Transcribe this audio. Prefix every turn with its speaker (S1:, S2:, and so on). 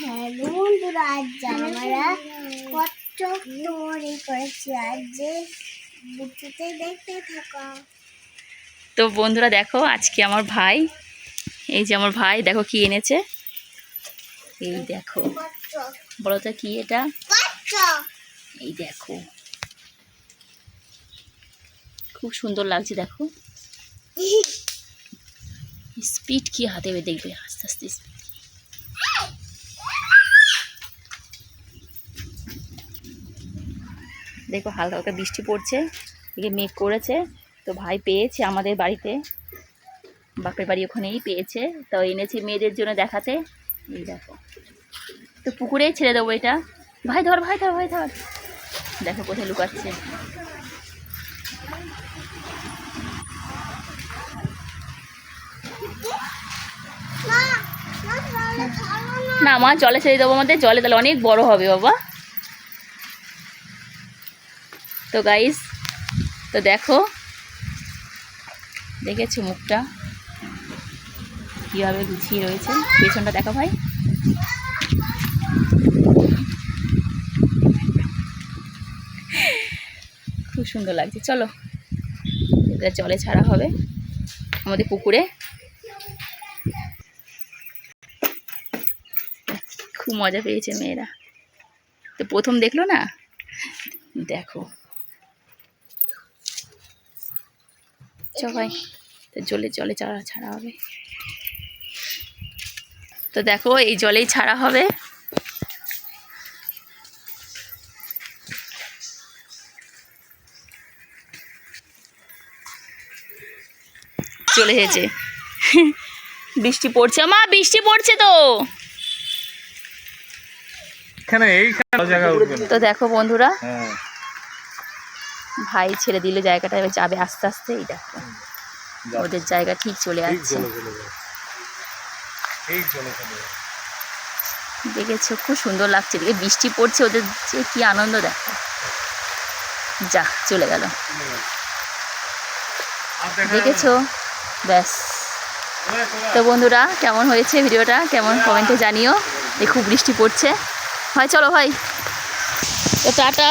S1: হ্যাঁ বন্ধুরা আজ আমরা কত তৈরি করেছি। আজ বুটিতে দেখতে থাকো।
S2: তো বন্ধুরা দেখো আজকে আমার ভাই এই যে আমার ভাই দেখো কি এনেছে। এই দেখো বলো তো কি এটা? এই দেখো। খুব সুন্দর লাগছে দেখো। স্পিড কি হাতে দেখবে? আস্তে আস্তে speed। দেখো হালকা হালকা বৃষ্টি পড়ছে এদিকে মেঘ করেছে তো ভাই পেয়েছে আমাদের বাড়িতে। বাপের বাড়ি ওখানেই পেয়েছে তো এনেছি মেয়েদের জন্য দেখাতে। এই দেখো। তো পুকুরেই ছেড়ে দেবো এটা। ভাই ধর ভাই ধর ভাই ধর। দেখো কোথায় লুকাচ্ছে।
S1: না
S2: মা জলে ছেড়ে দেবো আমাদের। জলে তাহলে অনেক বড় হবে বাবা। তো গাইস তো দেখো, দেখেছ মুখটা? কীভাবে গুছিয়ে রয়েছে? পেছনটা দেখো ভাই। খুব সুন্দর লাগছে। চলো, এটা জলে ছাড়া হবে আমাদের পুকুরে। খুব মজা পেয়েছে মেয়েরা। তো প্রথম দেখল না? দেখো। চ ভাই তো জলে জলে ছাড়া ছাড়া হবে। তো দেখো এই জলেই ছাড়া হবে। চলে এসেছে। বৃষ্টি পড়ছে। মা বৃষ্টি পড়ছে তো। তো দেখো বন্ধুরা
S3: হ্যাঁ।
S2: ভাই ছেড়ে দিলে জায়গাটা এবার যাবে আস্তে আস্তে এই দেখো। ওদের জায়গা ঠিক চলে আসছে দেখেছ খুব সুন্দর লাগছে। দেখে বৃষ্টি পড়ছে ওদের যে কি আনন্দ দেখো। যা চলে গেল। দেখেছ? ব্যাস। তো বন্ধুরা কেমন হয়েছে ভিডিওটা? কেমন কমেন্টে জানিও। খুব বৃষ্টি পড়ছে। হয় চলো ভাই। তো টাটা।